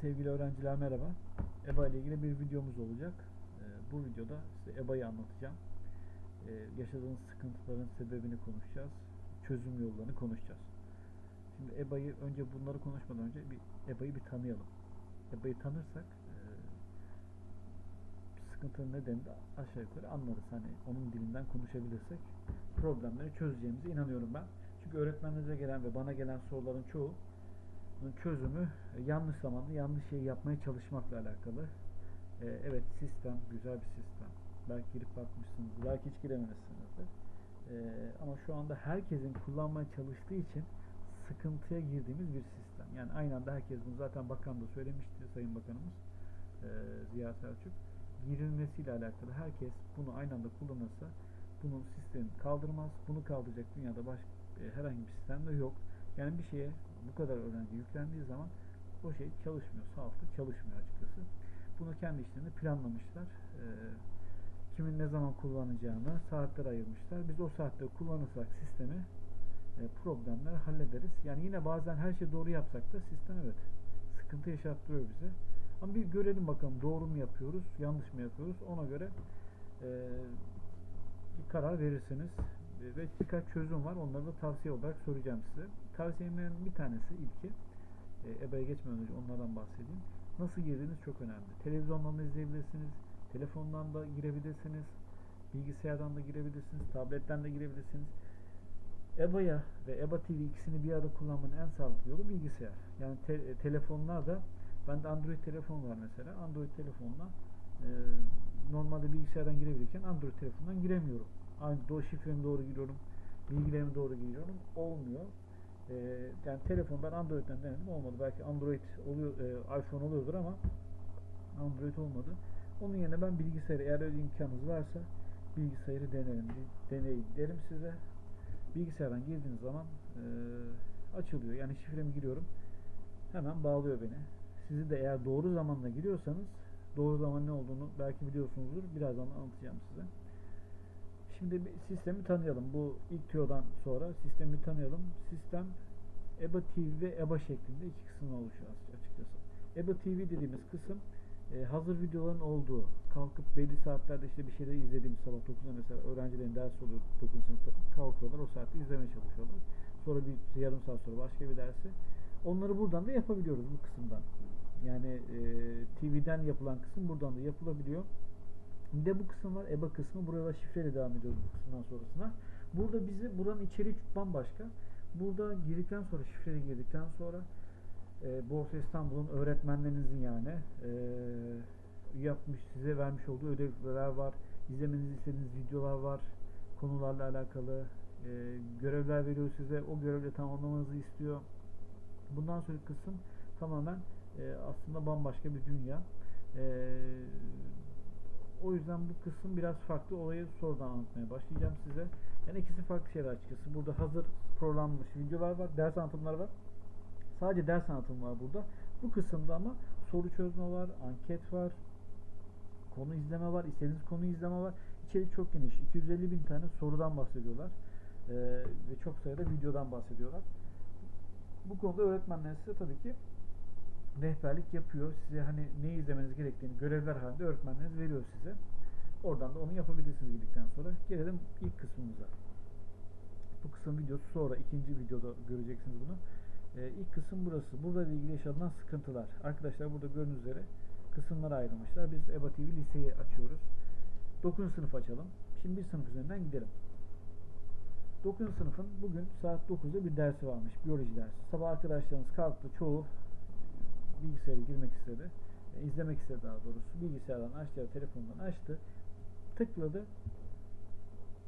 Sevgili öğrenciler merhaba. EBA ile ilgili bir videomuz olacak. Ee, bu videoda size EBA'yı anlatacağım. Ee, yaşadığınız sıkıntıların sebebini konuşacağız. Çözüm yollarını konuşacağız. Şimdi EBA'yı önce bunları konuşmadan önce bir EBA'yı bir tanıyalım. EBA'yı tanırsak e, sıkıntının nedenini de aşağı yukarı anlarız. Hani onun dilinden konuşabilirsek problemleri çözeceğimize inanıyorum ben. Çünkü öğretmenlerinize gelen ve bana gelen soruların çoğu çözümü e, yanlış zamanda yanlış şeyi yapmaya çalışmakla alakalı. Ee, evet sistem güzel bir sistem. Belki girip bakmışsınızdır, belki hiç girememişsinizdir. Ee, ama şu anda herkesin kullanmaya çalıştığı için sıkıntıya girdiğimiz bir sistem. Yani aynı anda herkes bunu zaten bakan da söylemişti Sayın Bakanımız e, Ziya Selçuk. Girilmesiyle alakalı herkes bunu aynı anda kullanırsa bunun sistemi kaldırmaz. Bunu kaldıracak dünyada başka e, herhangi bir sistem de yok. Yani bir şeye bu kadar öğrenci yüklendiği zaman o şey çalışmıyor. Sağlıklı çalışmıyor açıkçası. Bunu kendi işlerini planlamışlar. Ee, kimin ne zaman kullanacağını saatler ayırmışlar. Biz o saatte kullanırsak sistemi e, problemleri hallederiz. Yani yine bazen her şeyi doğru yapsak da sistem evet sıkıntı yaşattırıyor bize. Ama bir görelim bakalım doğru mu yapıyoruz, yanlış mı yapıyoruz. Ona göre e, bir karar verirsiniz. E, ve birkaç çözüm var. Onları da tavsiye olarak soracağım size. Tavsiyemlerin bir tanesi ilki. E, EBA'ya geçmeden önce onlardan bahsedeyim. Nasıl girdiğiniz çok önemli. Televizyondan da izleyebilirsiniz. Telefondan da girebilirsiniz. Bilgisayardan da girebilirsiniz. Tabletten de girebilirsiniz. EBA'ya ve EBA TV ikisini bir arada kullanmanın en sağlıklı yolu bilgisayar. Yani te, e, telefonlar da bende Android telefon var mesela. Android telefonla e, normalde bilgisayardan girebilirken Android telefondan giremiyorum. Aynı doğru şifremi doğru giriyorum. Bilgilerimi doğru giriyorum. Olmuyor. E, yani telefondan Android'den denedim olmadı. Belki Android oluyor, e, iPhone oluyordur ama Android olmadı. Onun yerine ben bilgisayarı eğer öyle imkanınız varsa bilgisayarı denerim, deneyin derim size. Bilgisayardan girdiğiniz zaman e, açılıyor. Yani şifremi giriyorum. Hemen bağlıyor beni. Sizi de eğer doğru zamanla giriyorsanız doğru zaman ne olduğunu belki biliyorsunuzdur. Birazdan anlatacağım size. Şimdi bir sistemi tanıyalım. Bu ilk tüyodan sonra sistemi tanıyalım. Sistem EBA TV ve EBA şeklinde iki kısımdan oluşuyor açıkçası. EBA TV dediğimiz kısım e, hazır videoların olduğu, kalkıp belli saatlerde işte bir şeyler izlediğimiz sabah 9'da mesela öğrencilerin ders oluyor 9. sınıfta kalkıyorlar o saatte izlemeye çalışıyorlar. Sonra bir yarım saat sonra başka bir dersi. Onları buradan da yapabiliyoruz bu kısımdan. Yani e, TV'den yapılan kısım buradan da yapılabiliyor. Bir de bu kısım var. EBA kısmı. Burada şifreyle devam ediyoruz bu kısımdan sonrasına. Burada bizi buranın içeriği bambaşka. Burada girdikten sonra şifreyle girdikten sonra e, Borsa İstanbul'un öğretmenlerinizin yani e, yapmış size vermiş olduğu ödevler var. İzlemenizi istediğiniz videolar var. Konularla alakalı e, görevler veriyor size. O görevle tamamlamanızı istiyor. Bundan sonraki kısım tamamen e, aslında bambaşka bir dünya. E, o yüzden bu kısım biraz farklı. Olayı sonradan anlatmaya başlayacağım size. Yani ikisi farklı şeyler açıkçası. Burada hazır programlanmış videolar var. Ders anlatımları var. Sadece ders anlatımı var burada. Bu kısımda ama soru çözme var, anket var, konu izleme var, istediğiniz konu izleme var. İçerik çok geniş. 250 bin tane sorudan bahsediyorlar. Ee, ve çok sayıda videodan bahsediyorlar. Bu konuda öğretmenler size tabii ki rehberlik yapıyor. Size hani ne izlemeniz gerektiğini görevler halinde öğretmenleriniz veriyor size. Oradan da onu yapabilirsiniz girdikten sonra. Gelelim ilk kısmımıza. Bu kısım videosu sonra ikinci videoda göreceksiniz bunu. Ee, ilk kısım burası. Burada ilgili yaşanılan sıkıntılar. Arkadaşlar burada gördüğünüz üzere kısımlara ayrılmışlar. Biz EBA TV liseyi açıyoruz. 9. sınıf açalım. Şimdi bir sınıf üzerinden gidelim. 9. sınıfın bugün saat 9'da bir dersi varmış. Biyoloji dersi. Sabah arkadaşlarımız kalktı. Çoğu bilgisayara girmek istedi. E, izlemek istedi daha doğrusu. Bilgisayardan açtı ya telefondan açtı. Tıkladı.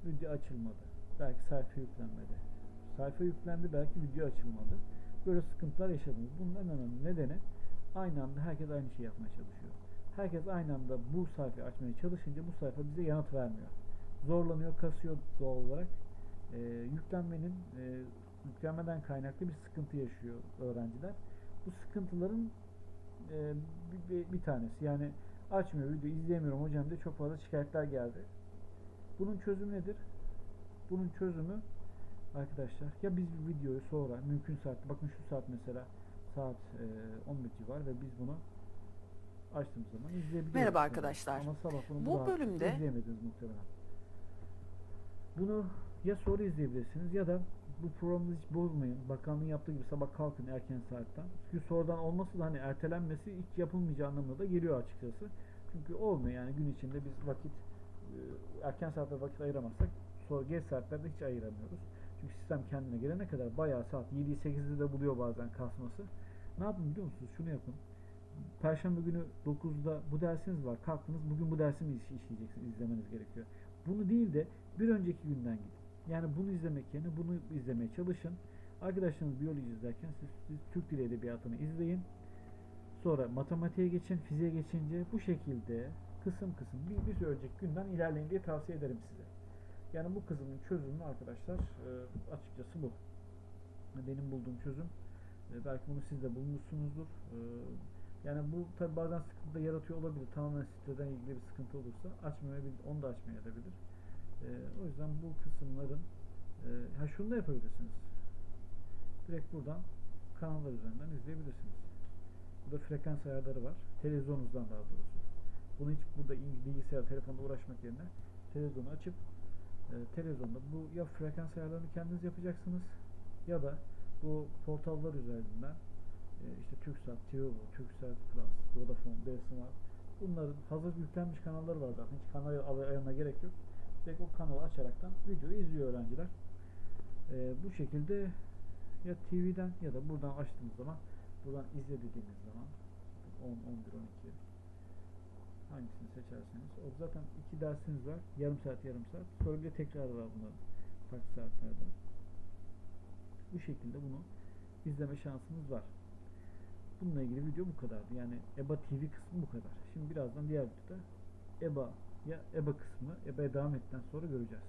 Video açılmadı. Belki sayfa yüklenmedi. Sayfa yüklendi belki video açılmadı. Böyle sıkıntılar yaşadınız. Bunun en önemli nedeni aynı anda herkes aynı şeyi yapmaya çalışıyor. Herkes aynı anda bu sayfayı açmaya çalışınca bu sayfa bize yanıt vermiyor. Zorlanıyor, kasıyor doğal olarak. E, yüklenmenin e, yüklenmeden kaynaklı bir sıkıntı yaşıyor öğrenciler. Bu sıkıntıların e, bir, bir, bir tanesi. Yani açmıyor, video izleyemiyorum hocam diye çok fazla şikayetler geldi. Bunun çözümü nedir? Bunun çözümü arkadaşlar ya biz bir videoyu sonra mümkün saatte bakın şu saat mesela saat e, 11 civar ve biz bunu açtığımız zaman izleyebiliyoruz. Merhaba arkadaşlar. Ama sabah bunu Bu bölümde- izleyemediniz muhtemelen. Bunu ya sonra izleyebilirsiniz ya da bu programı hiç bozmayın. Bakanlığın yaptığı gibi sabah kalkın erken saatten. Çünkü sonradan olması da hani ertelenmesi hiç yapılmayacağı anlamına da geliyor açıkçası. Çünkü olmuyor yani gün içinde biz vakit e, erken saatte vakit ayıramazsak sonra geç saatlerde hiç ayıramıyoruz. Çünkü sistem kendine gelene kadar bayağı saat 7'yi 8'de de buluyor bazen kasması. Ne yapın biliyor musunuz? Şunu yapın. Perşembe günü 9'da bu dersiniz var. Kalktınız bugün bu dersi mi iş- işleyeceksiniz, izlemeniz gerekiyor. Bunu değil de bir önceki günden gidin. Yani bunu izlemek yerine bunu izlemeye çalışın. Arkadaşlarınız biyoloji izlerken siz, siz Türk Dili Edebiyatı'nı izleyin. Sonra matematiğe geçin, fiziğe geçince bu şekilde kısım kısım bir, bir önceki günden ilerleyin diye tavsiye ederim size. Yani bu kısmın çözümü arkadaşlar e, açıkçası bu. Benim bulduğum çözüm e, belki bunu siz de bulmuşsunuzdur. E, yani bu tabi bazen sıkıntı da yaratıyor olabilir. Tamamen siteden ilgili bir sıkıntı olursa açmayabilir, onu da açmayabilir. E, o yüzden bu kısımların e, ha şunu da yapabilirsiniz. Direkt buradan kanallar üzerinden izleyebilirsiniz. Burada frekans ayarları var. Televizyonunuzdan daha doğrusu. Bunu hiç burada bilgisayar, telefonda uğraşmak yerine televizyonu açıp e, televizyonda bu ya frekans ayarlarını kendiniz yapacaksınız ya da bu portallar üzerinden e, işte TürkSat, TVO, TürkSat Plus, Vodafone, DSMR bunların hazır yüklenmiş kanalları var zaten. Hiç kanal ay- ayarına gerek yok. Direkt o kanalı açaraktan videoyu izliyor öğrenciler. E, bu şekilde ya TV'den ya da buradan açtığınız zaman buradan izle dediğimiz zaman 10, 11, 12 hangisini seçerseniz o zaten iki dersiniz var. Yarım saat yarım saat. Sonra bir de tekrar var bunların farklı saatlerde. Bu şekilde bunu izleme şansınız var. Bununla ilgili video bu kadardı. Yani EBA TV kısmı bu kadar. Şimdi birazdan diğer videoda EBA ya EBA kısmı EBA'ya devam ettikten sonra göreceğiz